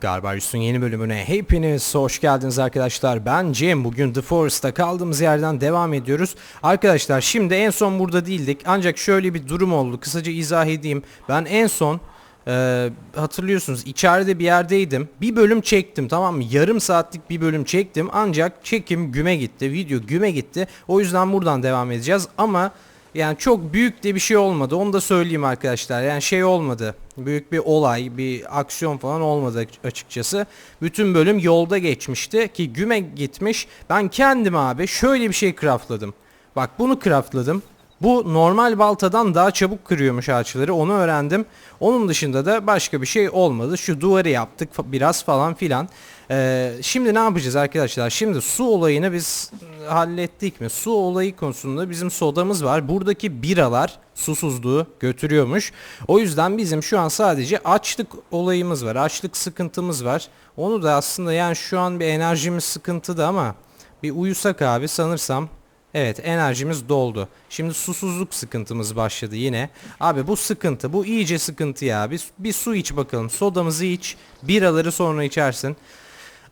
Garbarius'un yeni bölümüne hepiniz hoş geldiniz arkadaşlar. Ben Cem. Bugün The Forest'ta kaldığımız yerden devam ediyoruz. Arkadaşlar şimdi en son burada değildik. Ancak şöyle bir durum oldu. Kısaca izah edeyim. Ben en son e, hatırlıyorsunuz içeride bir yerdeydim. Bir bölüm çektim tamam mı? Yarım saatlik bir bölüm çektim. Ancak çekim güme gitti. Video güme gitti. O yüzden buradan devam edeceğiz. Ama yani çok büyük de bir şey olmadı. Onu da söyleyeyim arkadaşlar. Yani şey olmadı. Büyük bir olay, bir aksiyon falan olmadı açıkçası. Bütün bölüm yolda geçmişti ki güme gitmiş. Ben kendim abi şöyle bir şey craftladım. Bak bunu craftladım. Bu normal baltadan daha çabuk kırıyormuş ağaçları onu öğrendim. Onun dışında da başka bir şey olmadı. Şu duvarı yaptık biraz falan filan. Ee, şimdi ne yapacağız arkadaşlar? Şimdi su olayını biz hallettik mi? Su olayı konusunda bizim sodamız var. Buradaki biralar susuzluğu götürüyormuş. O yüzden bizim şu an sadece açlık olayımız var. Açlık sıkıntımız var. Onu da aslında yani şu an bir enerjimiz sıkıntıda ama bir uyusak abi sanırsam Evet enerjimiz doldu. Şimdi susuzluk sıkıntımız başladı yine. Abi bu sıkıntı bu iyice sıkıntı ya. Bir, bir su iç bakalım. Sodamızı iç. Biraları sonra içersin.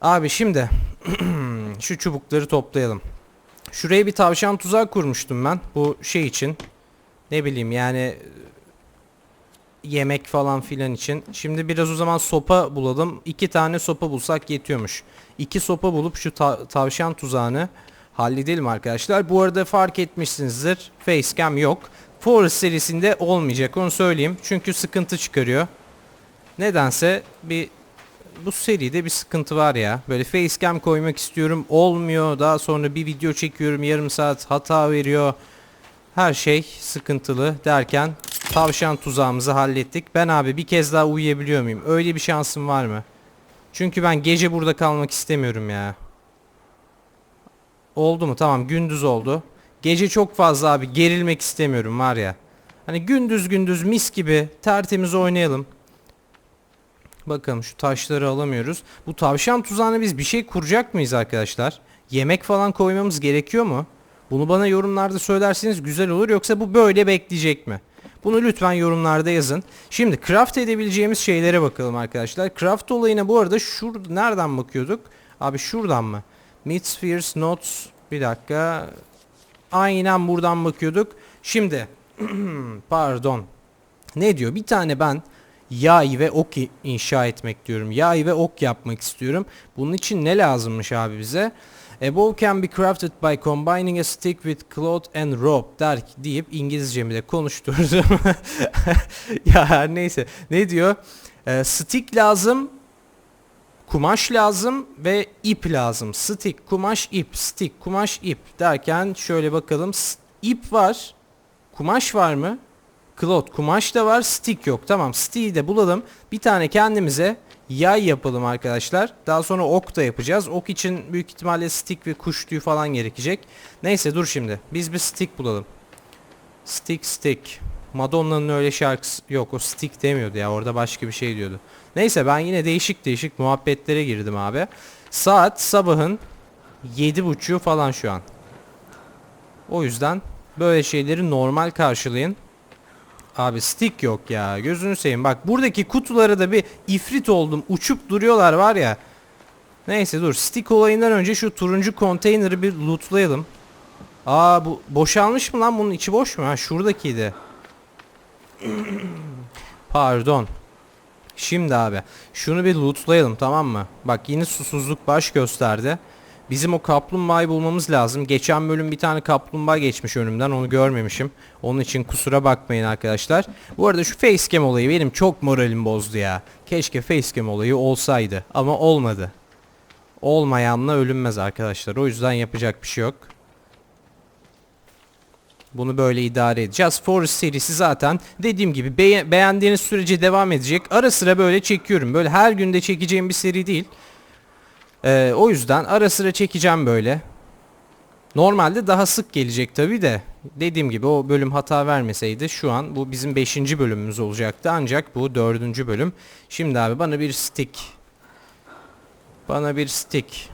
Abi şimdi şu çubukları toplayalım. Şuraya bir tavşan tuzağı kurmuştum ben. Bu şey için. Ne bileyim yani yemek falan filan için. Şimdi biraz o zaman sopa bulalım. İki tane sopa bulsak yetiyormuş. İki sopa bulup şu ta tavşan tuzağını halledelim arkadaşlar. Bu arada fark etmişsinizdir. Facecam yok. Forest serisinde olmayacak onu söyleyeyim. Çünkü sıkıntı çıkarıyor. Nedense bir bu seride bir sıkıntı var ya. Böyle facecam koymak istiyorum. Olmuyor. Daha sonra bir video çekiyorum. Yarım saat hata veriyor. Her şey sıkıntılı derken tavşan tuzağımızı hallettik. Ben abi bir kez daha uyuyabiliyor muyum? Öyle bir şansım var mı? Çünkü ben gece burada kalmak istemiyorum ya. Oldu mu? Tamam gündüz oldu. Gece çok fazla abi gerilmek istemiyorum var ya. Hani gündüz gündüz mis gibi tertemiz oynayalım. Bakalım şu taşları alamıyoruz. Bu tavşan tuzağına biz bir şey kuracak mıyız arkadaşlar? Yemek falan koymamız gerekiyor mu? Bunu bana yorumlarda söylerseniz güzel olur yoksa bu böyle bekleyecek mi? Bunu lütfen yorumlarda yazın. Şimdi craft edebileceğimiz şeylere bakalım arkadaşlar. Craft olayına bu arada şur nereden bakıyorduk? Abi şuradan mı? Meat spheres, notes. Bir dakika. Aynen buradan bakıyorduk. Şimdi pardon. Ne diyor? Bir tane ben yay ve ok inşa etmek diyorum. Yay ve ok yapmak istiyorum. Bunun için ne lazımmış abi bize? A bow can be crafted by combining a stick with cloth and rope der deyip İngilizcemi de konuşturdum. ya her neyse. Ne diyor? E, stick lazım, kumaş lazım ve ip lazım. Stick, kumaş, ip, stick, kumaş, ip derken şöyle bakalım. İp var. Kumaş var mı? Cloth, kumaş da var. Stick yok. Tamam. Stick'i de bulalım. Bir tane kendimize yay yapalım arkadaşlar. Daha sonra ok da yapacağız. Ok için büyük ihtimalle stick ve kuş tüyü falan gerekecek. Neyse dur şimdi. Biz bir stick bulalım. Stick stick. Madonna'nın öyle şarkısı yok o stick demiyordu ya orada başka bir şey diyordu. Neyse ben yine değişik değişik muhabbetlere girdim abi. Saat sabahın 7.30'u falan şu an. O yüzden böyle şeyleri normal karşılayın. Abi stick yok ya. Gözünü seveyim. Bak buradaki kutuları da bir ifrit oldum. Uçup duruyorlar var ya. Neyse dur. Stick olayından önce şu turuncu konteyneri bir lootlayalım. Aa bu boşalmış mı lan? Bunun içi boş mu? Ha şuradakiydi. Pardon. Şimdi abi şunu bir lootlayalım tamam mı? Bak yine susuzluk baş gösterdi. Bizim o kaplumbağayı bulmamız lazım. Geçen bölüm bir tane kaplumbağa geçmiş önümden onu görmemişim. Onun için kusura bakmayın arkadaşlar. Bu arada şu facecam olayı benim çok moralim bozdu ya. Keşke facecam olayı olsaydı ama olmadı. Olmayanla ölünmez arkadaşlar. O yüzden yapacak bir şey yok. Bunu böyle idare edeceğiz. Forest serisi zaten dediğim gibi be beğendiğiniz sürece devam edecek. Ara sıra böyle çekiyorum. Böyle her günde çekeceğim bir seri değil. Ee, o yüzden ara sıra çekeceğim böyle. Normalde daha sık gelecek tabi de. Dediğim gibi o bölüm hata vermeseydi şu an bu bizim 5. bölümümüz olacaktı. Ancak bu 4. bölüm. Şimdi abi bana bir stick. Bana bir stick.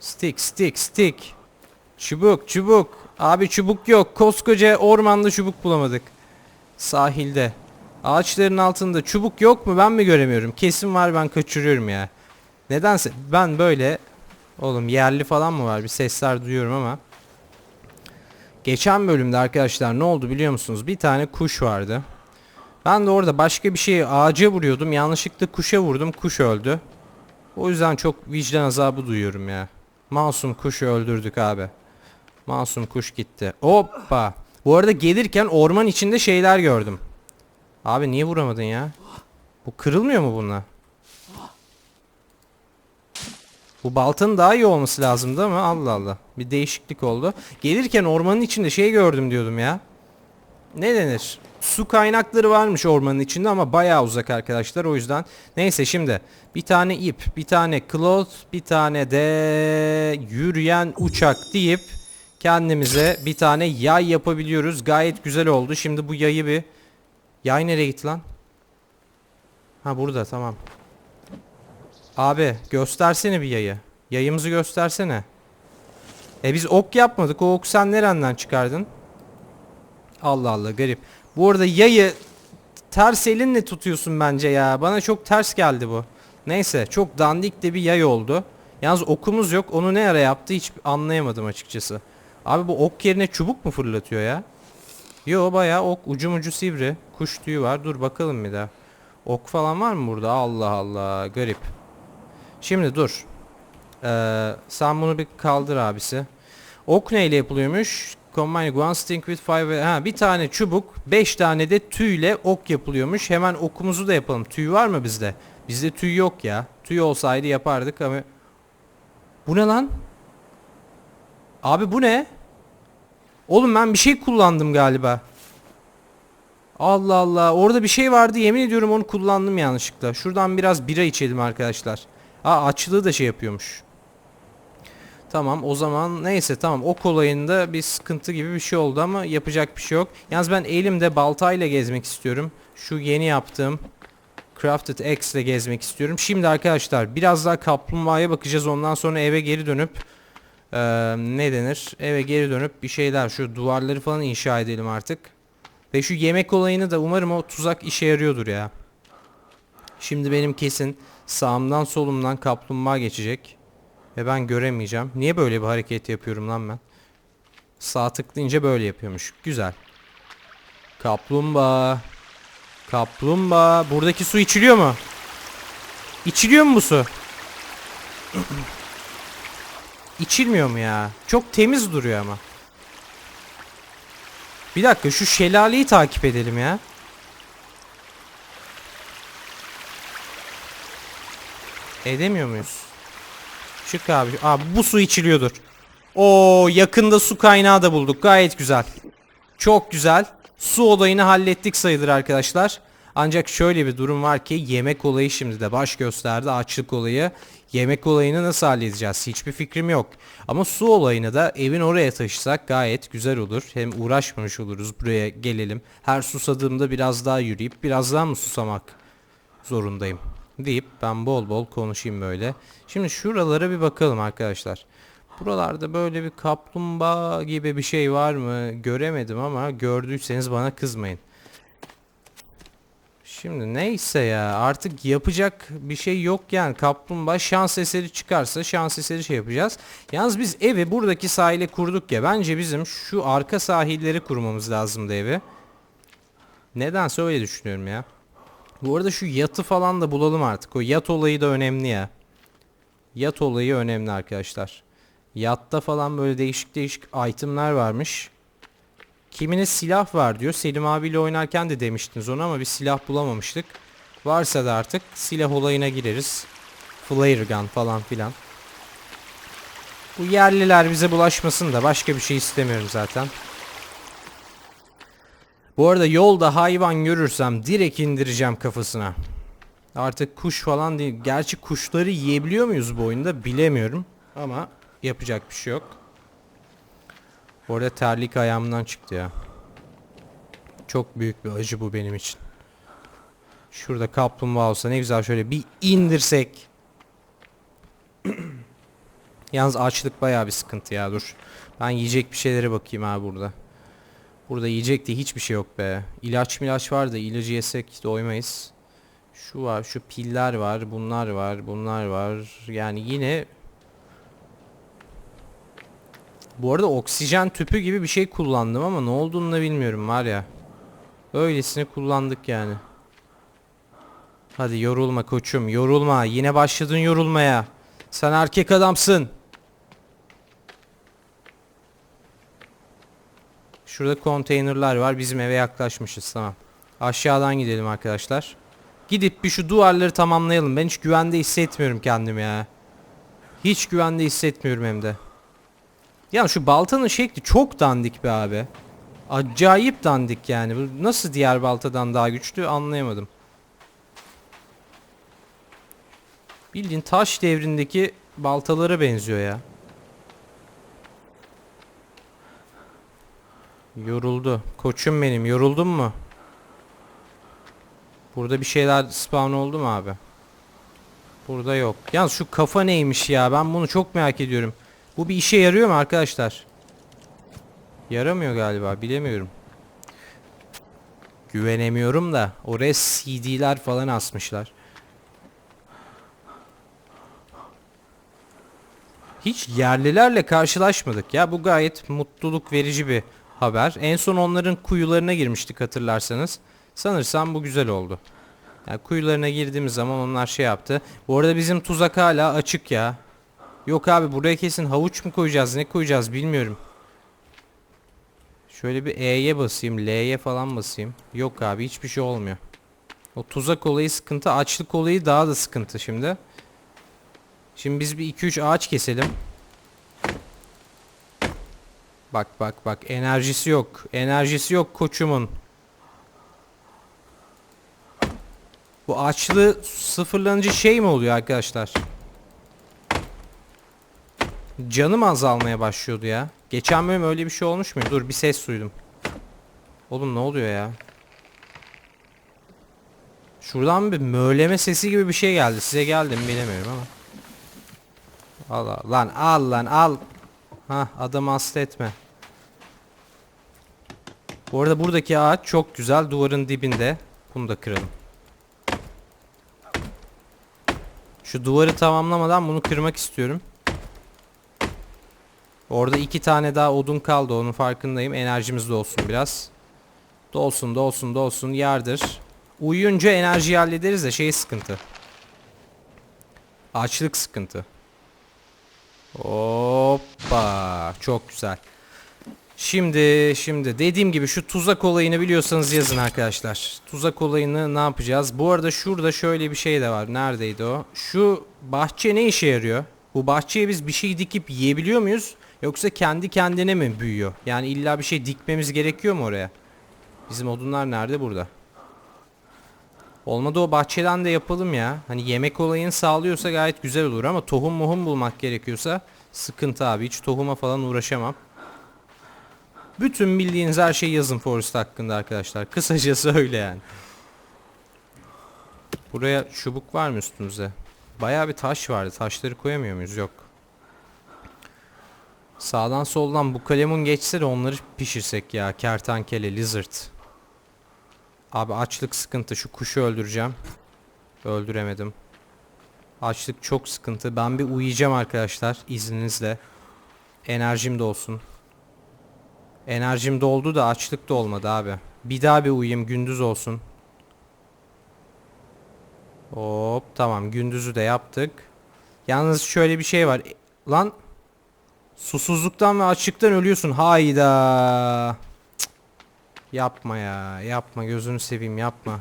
Stick stick stick. Çubuk çubuk. Abi çubuk yok. Koskoca ormanda çubuk bulamadık. Sahilde. Ağaçların altında çubuk yok mu ben mi göremiyorum? Kesin var ben kaçırıyorum ya. Nedense ben böyle oğlum yerli falan mı var bir sesler duyuyorum ama geçen bölümde arkadaşlar ne oldu biliyor musunuz? Bir tane kuş vardı. Ben de orada başka bir şeyi ağaca vuruyordum. Yanlışlıkla kuşa vurdum. Kuş öldü. O yüzden çok vicdan azabı duyuyorum ya. Masum kuşu öldürdük abi. Masum kuş gitti. Hoppa. Bu arada gelirken orman içinde şeyler gördüm. Abi niye vuramadın ya? Bu kırılmıyor mu bununla? Bu baltanın daha iyi olması lazımdı ama Allah Allah. Bir değişiklik oldu. Gelirken ormanın içinde şey gördüm diyordum ya. Ne denir? Su kaynakları varmış ormanın içinde ama bayağı uzak arkadaşlar o yüzden. Neyse şimdi bir tane ip, bir tane cloth, bir tane de yürüyen uçak deyip kendimize bir tane yay yapabiliyoruz. Gayet güzel oldu. Şimdi bu yayı bir... Yay nereye gitti lan? Ha burada tamam. Abi göstersene bir yayı. Yayımızı göstersene. E biz ok yapmadık. O ok sen nereden çıkardın? Allah Allah garip. Bu arada yayı ters elinle tutuyorsun bence ya. Bana çok ters geldi bu. Neyse çok dandik de bir yay oldu. Yalnız okumuz yok. Onu ne ara yaptı hiç anlayamadım açıkçası. Abi bu ok yerine çubuk mu fırlatıyor ya? Yo bayağı ok ucu ucu sivri. Kuş tüyü var. Dur bakalım bir daha. Ok falan var mı burada? Allah Allah garip. Şimdi dur. Ee, sen bunu bir kaldır abisi. Ok neyle yapılıyormuş? Combine one stick with five... Ha, bir tane çubuk, beş tane de tüyle ok yapılıyormuş. Hemen okumuzu da yapalım. Tüy var mı bizde? Bizde tüy yok ya. Tüy olsaydı yapardık ama... Bu ne lan? Abi bu ne? Oğlum ben bir şey kullandım galiba. Allah Allah. Orada bir şey vardı. Yemin ediyorum onu kullandım yanlışlıkla. Şuradan biraz bira içelim arkadaşlar. Aa açlığı da şey yapıyormuş. Tamam o zaman neyse tamam ok olayında bir sıkıntı gibi bir şey oldu ama yapacak bir şey yok. Yalnız ben elimde baltayla gezmek istiyorum. Şu yeni yaptığım Crafted X ile gezmek istiyorum. Şimdi arkadaşlar biraz daha kaplumbağaya bakacağız. Ondan sonra eve geri dönüp eee, ne denir? Eve geri dönüp bir şeyler şu duvarları falan inşa edelim artık. Ve şu yemek olayını da umarım o tuzak işe yarıyordur ya. Şimdi benim kesin sağımdan solumdan kaplumbağa geçecek. Ve ben göremeyeceğim. Niye böyle bir hareket yapıyorum lan ben? Sağ tıklayınca böyle yapıyormuş. Güzel. Kaplumbağa. Kaplumbağa. Buradaki su içiliyor mu? İçiliyor mu bu su? İçilmiyor mu ya? Çok temiz duruyor ama. Bir dakika şu şelaleyi takip edelim ya. Edemiyor muyuz? Çık abi. Abi bu su içiliyordur. Oo yakında su kaynağı da bulduk. Gayet güzel. Çok güzel. Su olayını hallettik sayılır arkadaşlar. Ancak şöyle bir durum var ki yemek olayı şimdi de baş gösterdi. Açlık olayı. Yemek olayını nasıl halledeceğiz? Hiçbir fikrim yok. Ama su olayını da evin oraya taşısak gayet güzel olur. Hem uğraşmamış oluruz buraya gelelim. Her susadığımda biraz daha yürüyüp biraz daha mı susamak zorundayım deyip ben bol bol konuşayım böyle. Şimdi şuralara bir bakalım arkadaşlar. Buralarda böyle bir kaplumbağa gibi bir şey var mı göremedim ama gördüyseniz bana kızmayın. Şimdi neyse ya artık yapacak bir şey yok yani kaplumbağa şans eseri çıkarsa şans eseri şey yapacağız. Yalnız biz evi buradaki sahile kurduk ya bence bizim şu arka sahilleri kurmamız lazımdı evi. Nedense öyle düşünüyorum ya. Bu arada şu yatı falan da bulalım artık. O yat olayı da önemli ya. Yat olayı önemli arkadaşlar. Yatta falan böyle değişik değişik itemler varmış. Kimine silah var diyor. Selim abiyle oynarken de demiştiniz onu ama bir silah bulamamıştık. Varsa da artık silah olayına gireriz. Flare gun falan filan. Bu yerliler bize bulaşmasın da başka bir şey istemiyorum zaten. Bu arada yolda hayvan görürsem direkt indireceğim kafasına. Artık kuş falan değil. Gerçi kuşları yiyebiliyor muyuz bu oyunda bilemiyorum. Ama yapacak bir şey yok. Bu arada terlik ayağımdan çıktı ya. Çok büyük bir acı bu benim için. Şurada kaplumbağa olsa ne güzel şöyle bir indirsek. Yalnız açlık bayağı bir sıkıntı ya dur. Ben yiyecek bir şeylere bakayım abi burada. Burada yiyecek de hiçbir şey yok be. İlaç milaç var da ilacı yesek doymayız. Şu var, şu piller var, bunlar var, bunlar var. Yani yine Bu arada oksijen tüpü gibi bir şey kullandım ama ne olduğunu da bilmiyorum var ya. Öylesine kullandık yani. Hadi yorulma koçum, yorulma. Yine başladın yorulmaya. Sen erkek adamsın. Şurada konteynerlar var. Bizim eve yaklaşmışız. Tamam. Aşağıdan gidelim arkadaşlar. Gidip bir şu duvarları tamamlayalım. Ben hiç güvende hissetmiyorum kendimi ya. Hiç güvende hissetmiyorum hem de. Ya şu baltanın şekli çok dandik be abi. Acayip dandik yani. Bu nasıl diğer baltadan daha güçlü anlayamadım. Bildiğin taş devrindeki baltalara benziyor ya. Yoruldu. Koçum benim yoruldun mu? Burada bir şeyler spawn oldu mu abi? Burada yok. Yalnız şu kafa neymiş ya? Ben bunu çok merak ediyorum. Bu bir işe yarıyor mu arkadaşlar? Yaramıyor galiba. Bilemiyorum. Güvenemiyorum da. Oraya CD'ler falan asmışlar. Hiç yerlilerle karşılaşmadık ya. Bu gayet mutluluk verici bir haber. En son onların kuyularına girmiştik hatırlarsanız. Sanırsam bu güzel oldu. Yani kuyularına girdiğimiz zaman onlar şey yaptı. Bu arada bizim tuzak hala açık ya. Yok abi buraya kesin havuç mu koyacağız ne koyacağız bilmiyorum. Şöyle bir E'ye basayım L'ye falan basayım. Yok abi hiçbir şey olmuyor. O tuzak olayı sıkıntı açlık olayı daha da sıkıntı şimdi. Şimdi biz bir 2-3 ağaç keselim. Bak bak bak enerjisi yok. Enerjisi yok koçumun. Bu açlığı sıfırlanıcı şey mi oluyor arkadaşlar? Canım azalmaya başlıyordu ya. Geçen bölüm öyle bir şey olmuş mu? Dur bir ses duydum. Oğlum ne oluyor ya? Şuradan bir möğleme sesi gibi bir şey geldi. Size geldi mi bilemiyorum ama. Al al lan al lan al. Ha adamı hasta etme. Bu arada buradaki ağaç çok güzel duvarın dibinde. Bunu da kıralım. Şu duvarı tamamlamadan bunu kırmak istiyorum. Orada iki tane daha odun kaldı onun farkındayım. Enerjimiz de olsun biraz. Dolsun dolsun dolsun yardır. Uyuyunca enerjiyi hallederiz de şey sıkıntı. Açlık sıkıntı. Hoppa. Çok güzel. Şimdi şimdi dediğim gibi şu tuzak olayını biliyorsanız yazın arkadaşlar. Tuzak olayını ne yapacağız? Bu arada şurada şöyle bir şey de var. Neredeydi o? Şu bahçe ne işe yarıyor? Bu bahçeye biz bir şey dikip yiyebiliyor muyuz? Yoksa kendi kendine mi büyüyor? Yani illa bir şey dikmemiz gerekiyor mu oraya? Bizim odunlar nerede? Burada. Olmadı o bahçeden de yapalım ya. Hani yemek olayını sağlıyorsa gayet güzel olur ama tohum muhum bulmak gerekiyorsa sıkıntı abi. Hiç tohuma falan uğraşamam. Bütün bildiğiniz her şeyi yazın Forest hakkında arkadaşlar. Kısacası öyle yani. Buraya çubuk var mı üstümüzde? Bayağı bir taş vardı. Taşları koyamıyor muyuz? Yok. Sağdan soldan bu kalemun geçse de onları pişirsek ya. Kertenkele, lizard. Abi açlık sıkıntı. Şu kuşu öldüreceğim. Öldüremedim. Açlık çok sıkıntı. Ben bir uyuyacağım arkadaşlar izninizle. Enerjim de olsun. Enerjim doldu da açlık da olmadı abi. Bir daha bir uyuyayım gündüz olsun. Hop tamam gündüzü de yaptık. Yalnız şöyle bir şey var. Lan susuzluktan ve açlıktan ölüyorsun. Hayda. Yapma ya. Yapma gözünü seveyim yapma.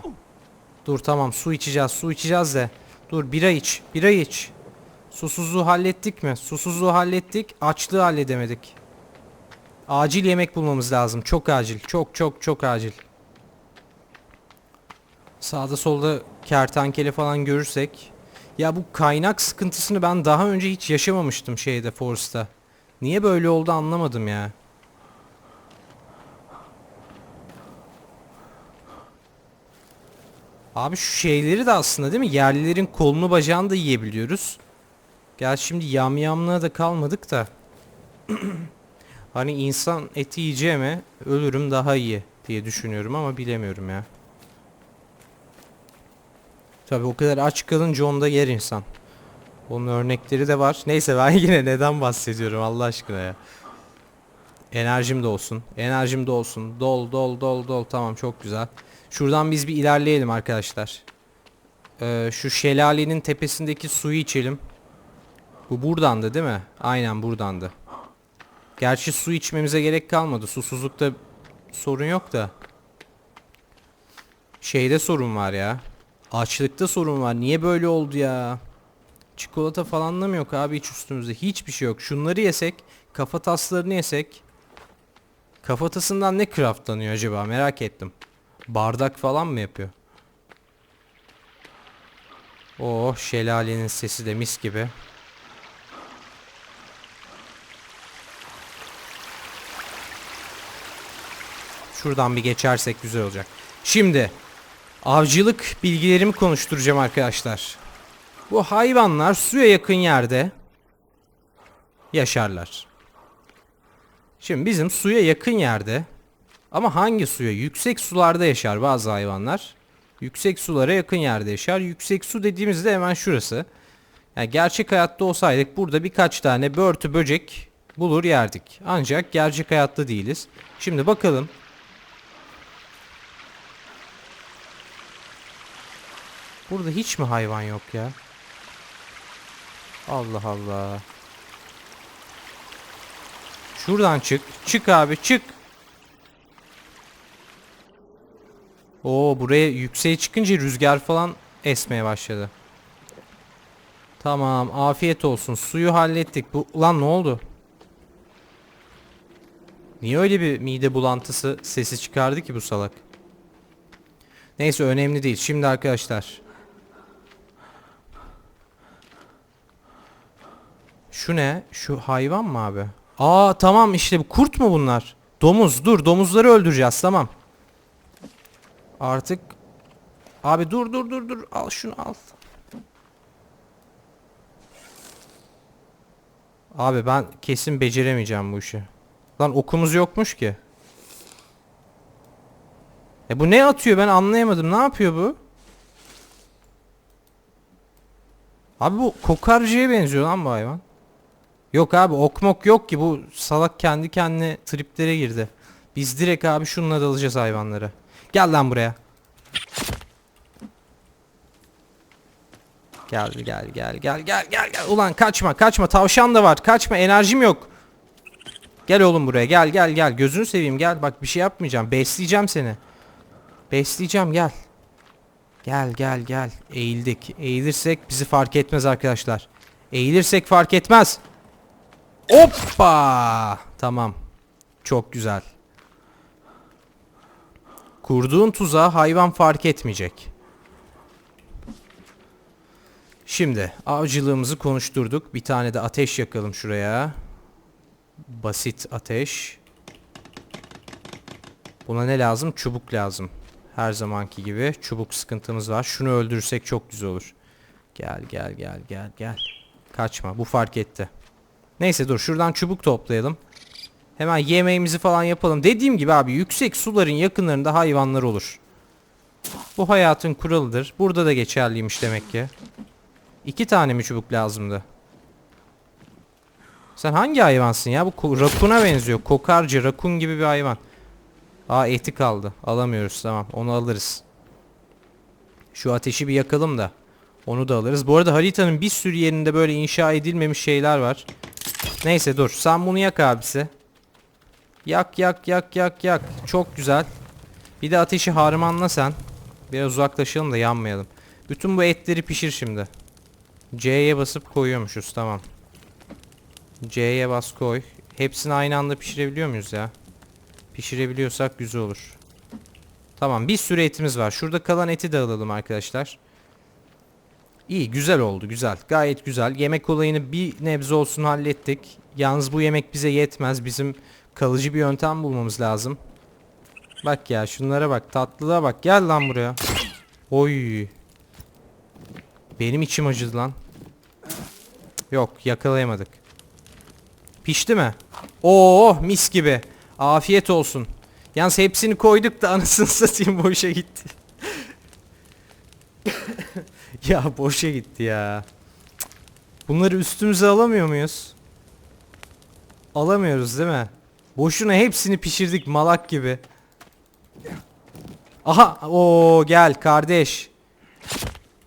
Dur tamam su içeceğiz su içeceğiz de. Dur bira iç bira iç. Susuzluğu hallettik mi? Susuzluğu hallettik. Açlığı halledemedik. Acil yemek bulmamız lazım. Çok acil. Çok çok çok acil. Sağda solda kertenkele falan görürsek. Ya bu kaynak sıkıntısını ben daha önce hiç yaşamamıştım şeyde Force'ta. Niye böyle oldu anlamadım ya. Abi şu şeyleri de aslında değil mi? Yerlilerin kolunu bacağını da yiyebiliyoruz. Gel şimdi yamyamlığa da kalmadık da. Hani insan eti yiyeceğime ölürüm daha iyi diye düşünüyorum ama bilemiyorum ya. Tabi o kadar aç kalınca onda yer insan. Onun örnekleri de var. Neyse ben yine neden bahsediyorum Allah aşkına ya. Enerjim de olsun. Enerjim de olsun. Dol dol dol dol. Tamam çok güzel. Şuradan biz bir ilerleyelim arkadaşlar. Ee, şu şelalenin tepesindeki suyu içelim. Bu buradandı değil mi? Aynen buradandı. Gerçi su içmemize gerek kalmadı. Susuzlukta sorun yok da. Şeyde sorun var ya. Açlıkta sorun var. Niye böyle oldu ya? Çikolata falan da mı yok abi hiç üstümüzde? Hiçbir şey yok. Şunları yesek, kafa taslarını yesek. Kafatasından ne craftlanıyor acaba merak ettim. Bardak falan mı yapıyor? Oh şelalenin sesi de mis gibi. Şuradan bir geçersek güzel olacak. Şimdi avcılık bilgilerimi konuşturacağım arkadaşlar. Bu hayvanlar suya yakın yerde yaşarlar. Şimdi bizim suya yakın yerde ama hangi suya? Yüksek sularda yaşar bazı hayvanlar. Yüksek sulara yakın yerde yaşar. Yüksek su dediğimizde hemen şurası. Yani gerçek hayatta olsaydık burada birkaç tane börtü böcek bulur yerdik. Ancak gerçek hayatta değiliz. Şimdi bakalım. Burada hiç mi hayvan yok ya? Allah Allah. Şuradan çık. Çık abi çık. Oo buraya yükseğe çıkınca rüzgar falan esmeye başladı. Tamam afiyet olsun. Suyu hallettik. Bu ulan ne oldu? Niye öyle bir mide bulantısı sesi çıkardı ki bu salak? Neyse önemli değil. Şimdi arkadaşlar. Şu ne? Şu hayvan mı abi? Aa tamam işte kurt mu bunlar? Domuz dur domuzları öldüreceğiz tamam. Artık Abi dur dur dur dur al şunu al. Abi ben kesin beceremeyeceğim bu işi. Lan okumuz yokmuş ki. E bu ne atıyor ben anlayamadım. Ne yapıyor bu? Abi bu kokarcıya benziyor lan bu hayvan. Yok abi okmok yok ki bu salak kendi kendine triplere girdi. Biz direkt abi şununla dalacağız hayvanları. Gel lan buraya. Gel gel gel gel gel gel gel. Ulan kaçma kaçma tavşan da var. Kaçma enerjim yok. Gel oğlum buraya gel gel gel. Gözünü seveyim gel. Bak bir şey yapmayacağım. Besleyeceğim seni. Besleyeceğim gel. Gel gel gel. Eğildik. Eğilirsek bizi fark etmez arkadaşlar. Eğilirsek fark etmez. Hoppa! Tamam. Çok güzel. Kurduğun tuzağı hayvan fark etmeyecek. Şimdi avcılığımızı konuşturduk. Bir tane de ateş yakalım şuraya. Basit ateş. Buna ne lazım? Çubuk lazım. Her zamanki gibi çubuk sıkıntımız var. Şunu öldürsek çok güzel olur. Gel gel gel gel gel. Kaçma. Bu fark etti. Neyse dur şuradan çubuk toplayalım. Hemen yemeğimizi falan yapalım. Dediğim gibi abi yüksek suların yakınlarında hayvanlar olur. Bu hayatın kuralıdır. Burada da geçerliymiş demek ki. İki tane mi çubuk lazımdı? Sen hangi hayvansın ya? Bu rakuna benziyor. Kokarcı, rakun gibi bir hayvan. Aa eti kaldı. Alamıyoruz tamam. Onu alırız. Şu ateşi bir yakalım da. Onu da alırız. Bu arada haritanın bir sürü yerinde böyle inşa edilmemiş şeyler var. Neyse dur. Sen bunu yak abisi. Yak yak yak yak yak. Çok güzel. Bir de ateşi harmanla sen. Biraz uzaklaşalım da yanmayalım. Bütün bu etleri pişir şimdi. C'ye basıp koyuyormuşuz tamam. C'ye bas koy. Hepsini aynı anda pişirebiliyor muyuz ya? Pişirebiliyorsak güzel olur. Tamam bir sürü etimiz var. Şurada kalan eti de alalım arkadaşlar. İyi güzel oldu güzel. Gayet güzel. Yemek olayını bir nebze olsun hallettik. Yalnız bu yemek bize yetmez. Bizim kalıcı bir yöntem bulmamız lazım. Bak ya şunlara bak. Tatlılığa bak. Gel lan buraya. Oy. Benim içim acıdı lan. Yok yakalayamadık. Pişti mi? Oo mis gibi. Afiyet olsun. Yalnız hepsini koyduk da anasını satayım boşa gitti. Ya boşa gitti ya. Bunları üstümüze alamıyor muyuz? Alamıyoruz değil mi? Boşuna hepsini pişirdik malak gibi. Aha o gel kardeş.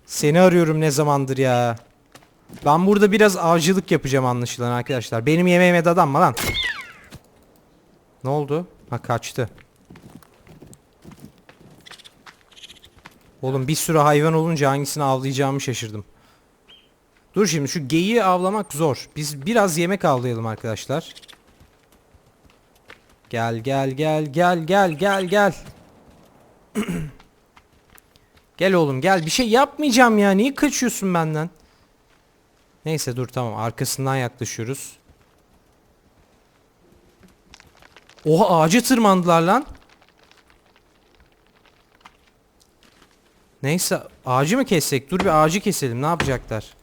Seni arıyorum ne zamandır ya. Ben burada biraz avcılık yapacağım anlaşılan arkadaşlar. Benim yemeğime dadanma lan. Ne oldu? Ha kaçtı. Oğlum bir sürü hayvan olunca hangisini avlayacağımı şaşırdım. Dur şimdi şu geyiği avlamak zor. Biz biraz yemek avlayalım arkadaşlar. Gel gel gel gel gel gel gel. gel oğlum gel. Bir şey yapmayacağım ya. Niye kaçıyorsun benden? Neyse dur tamam. Arkasından yaklaşıyoruz. Oha ağaca tırmandılar lan. Neyse ağacı mı kessek? Dur bir ağacı keselim. Ne yapacaklar?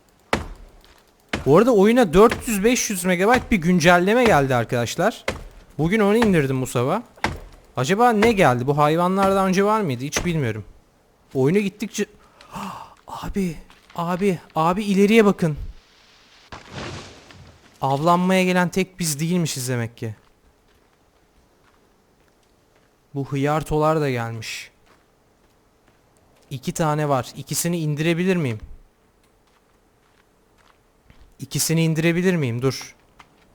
Bu arada oyuna 400-500 MB bir güncelleme geldi arkadaşlar. Bugün onu indirdim bu sabah. Acaba ne geldi? Bu hayvanlardan önce var mıydı? Hiç bilmiyorum. Oyuna gittikçe... Abi, abi, abi ileriye bakın. Avlanmaya gelen tek biz değilmişiz demek ki. Bu hıyartolar da gelmiş. İki tane var. İkisini indirebilir miyim? İkisini indirebilir miyim? Dur.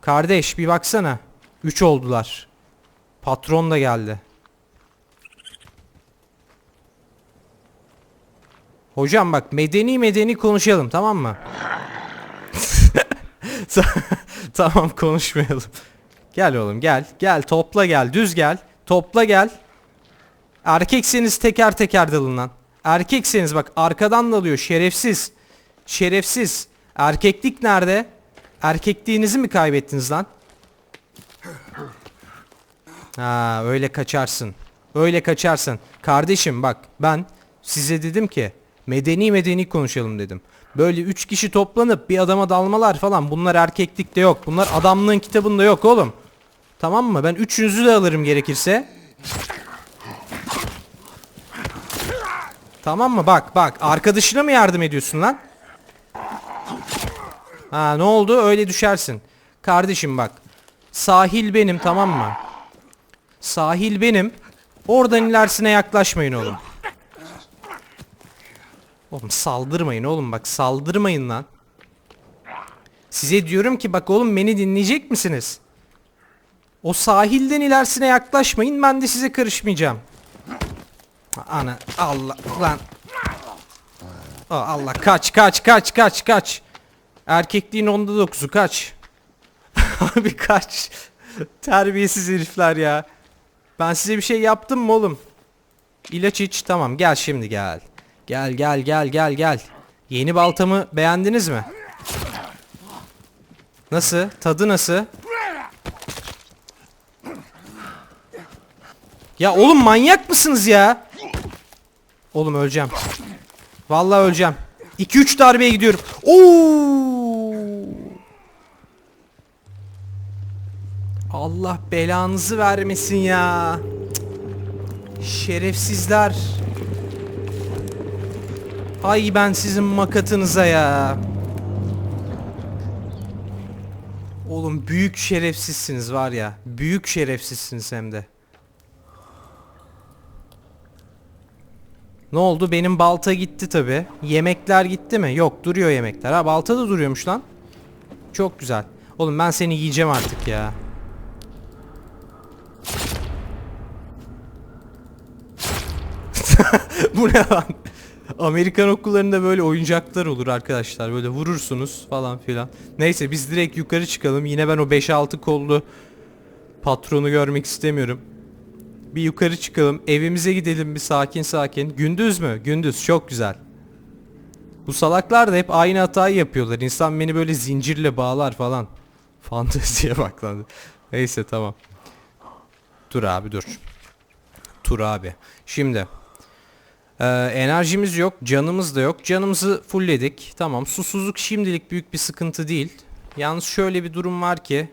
Kardeş bir baksana. Üç oldular. Patron da geldi. Hocam bak medeni medeni konuşalım tamam mı? tamam konuşmayalım. Gel oğlum gel. Gel topla gel. Düz gel. Topla gel. Erkekseniz teker teker dalın lan. Erkekseniz bak arkadan dalıyor şerefsiz. Şerefsiz. Erkeklik nerede? Erkekliğinizi mi kaybettiniz lan? Ha öyle kaçarsın. Öyle kaçarsın. Kardeşim bak ben size dedim ki medeni medeni konuşalım dedim. Böyle üç kişi toplanıp bir adama dalmalar falan bunlar erkeklikte yok. Bunlar adamlığın kitabında yok oğlum. Tamam mı? Ben üçünüzü de alırım gerekirse. Tamam mı? Bak bak arkadaşına mı yardım ediyorsun lan? Ha ne oldu? Öyle düşersin. Kardeşim bak. Sahil benim tamam mı? Sahil benim. Oradan ilerisine yaklaşmayın oğlum. Oğlum saldırmayın oğlum bak saldırmayın lan. Size diyorum ki bak oğlum beni dinleyecek misiniz? O sahilden ilerisine yaklaşmayın ben de size karışmayacağım. Ana Allah lan. Aa, Allah kaç kaç kaç kaç kaç. Erkekliğin onda dokuzu kaç. Abi kaç. Terbiyesiz herifler ya. Ben size bir şey yaptım mı oğlum? İlaç iç tamam gel şimdi gel. Gel gel gel gel gel. Yeni baltamı beğendiniz mi? Nasıl? Tadı nasıl? Ya oğlum manyak mısınız ya? Oğlum öleceğim. Vallahi öleceğim. 2-3 darbeye gidiyorum. Oo! Allah belanızı vermesin ya. Şerefsizler. Ay ben sizin makatınıza ya. Oğlum büyük şerefsizsiniz var ya. Büyük şerefsizsiniz hem de. Ne oldu? Benim balta gitti tabi. Yemekler gitti mi? Yok duruyor yemekler. Ha balta da duruyormuş lan. Çok güzel. Oğlum ben seni yiyeceğim artık ya. Bu ne lan? Amerikan okullarında böyle oyuncaklar olur arkadaşlar. Böyle vurursunuz falan filan. Neyse biz direkt yukarı çıkalım. Yine ben o 5-6 kollu patronu görmek istemiyorum. Bir yukarı çıkalım. Evimize gidelim bir sakin sakin. Gündüz mü? Gündüz. Çok güzel. Bu salaklar da hep aynı hatayı yapıyorlar. İnsan beni böyle zincirle bağlar falan. Fanteziye bak lan. Neyse tamam. Dur abi dur. Tur abi. Şimdi. Ee, enerjimiz yok. Canımız da yok. Canımızı fullledik. Tamam. Susuzluk şimdilik büyük bir sıkıntı değil. Yalnız şöyle bir durum var ki.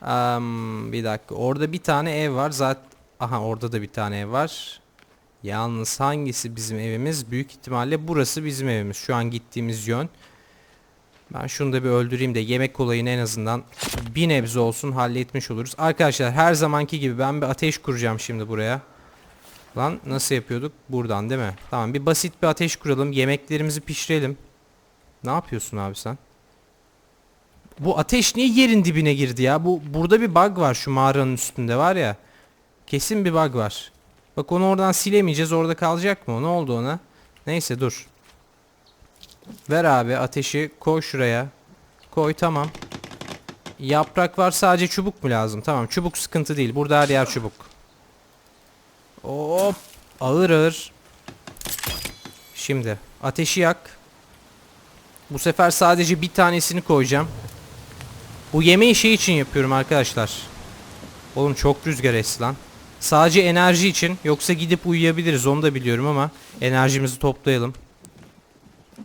Am, bir dakika. Orada bir tane ev var. Zaten Aha orada da bir tane ev var. Yalnız hangisi bizim evimiz? Büyük ihtimalle burası bizim evimiz. Şu an gittiğimiz yön. Ben şunu da bir öldüreyim de yemek olayını en azından bir nebze olsun halletmiş oluruz. Arkadaşlar her zamanki gibi ben bir ateş kuracağım şimdi buraya. Lan nasıl yapıyorduk? Buradan değil mi? Tamam bir basit bir ateş kuralım. Yemeklerimizi pişirelim. Ne yapıyorsun abi sen? Bu ateş niye yerin dibine girdi ya? Bu burada bir bug var şu mağaranın üstünde var ya. Kesin bir bug var. Bak onu oradan silemeyeceğiz. Orada kalacak mı? Ne oldu ona? Neyse dur. Ver abi ateşi koy şuraya. Koy tamam. Yaprak var sadece çubuk mu lazım? Tamam çubuk sıkıntı değil. Burada her yer çubuk. Hop ağır ağır. Şimdi ateşi yak. Bu sefer sadece bir tanesini koyacağım. Bu yemeği şey için yapıyorum arkadaşlar. Oğlum çok rüzgar esti lan. Sadece enerji için yoksa gidip uyuyabiliriz onu da biliyorum ama enerjimizi toplayalım.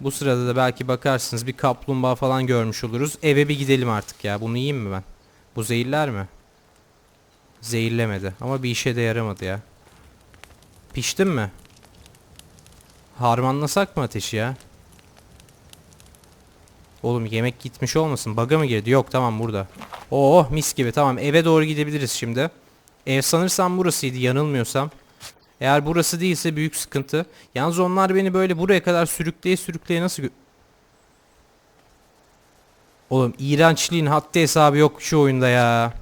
Bu sırada da belki bakarsınız bir kaplumbağa falan görmüş oluruz. Eve bir gidelim artık ya. Bunu yiyeyim mi ben? Bu zehirler mi? Zehirlemedi ama bir işe de yaramadı ya. Piştin mi? Harmanlasak mı ateşi ya? Oğlum yemek gitmiş olmasın. Baga mı girdi? Yok tamam burada. Oh mis gibi tamam eve doğru gidebiliriz şimdi. Ev sanırsam burasıydı yanılmıyorsam. Eğer burası değilse büyük sıkıntı. Yalnız onlar beni böyle buraya kadar sürükleye sürükleye nasıl... Oğlum iğrençliğin haddi hesabı yok şu oyunda ya.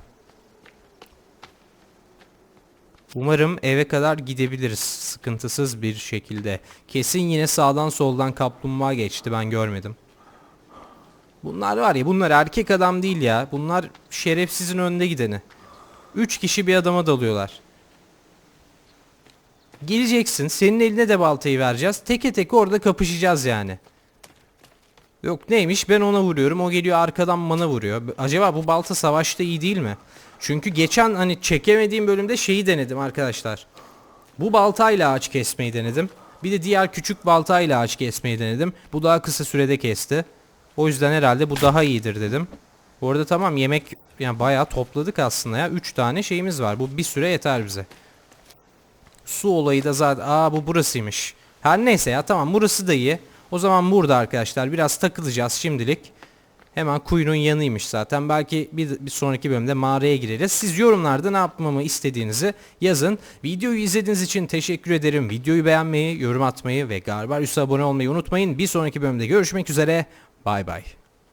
Umarım eve kadar gidebiliriz sıkıntısız bir şekilde. Kesin yine sağdan soldan kaplumbağa geçti ben görmedim. Bunlar var ya bunlar erkek adam değil ya. Bunlar şerefsizin önde gideni. Üç kişi bir adama dalıyorlar. Geleceksin senin eline de baltayı vereceğiz. Teke tek orada kapışacağız yani. Yok neymiş ben ona vuruyorum o geliyor arkadan bana vuruyor. Acaba bu balta savaşta iyi değil mi? Çünkü geçen hani çekemediğim bölümde şeyi denedim arkadaşlar. Bu baltayla ağaç kesmeyi denedim. Bir de diğer küçük baltayla ağaç kesmeyi denedim. Bu daha kısa sürede kesti. O yüzden herhalde bu daha iyidir dedim. Bu arada tamam yemek yani bayağı topladık aslında ya. 3 tane şeyimiz var. Bu bir süre yeter bize. Su olayı da zaten aa bu burasıymış. Her neyse ya tamam burası da iyi. O zaman burada arkadaşlar biraz takılacağız şimdilik. Hemen kuyunun yanıymış zaten. Belki bir, bir sonraki bölümde mağaraya gireriz. Siz yorumlarda ne yapmamı istediğinizi yazın. Videoyu izlediğiniz için teşekkür ederim. Videoyu beğenmeyi, yorum atmayı ve Garbarius'a abone olmayı unutmayın. Bir sonraki bölümde görüşmek üzere. Bay bay.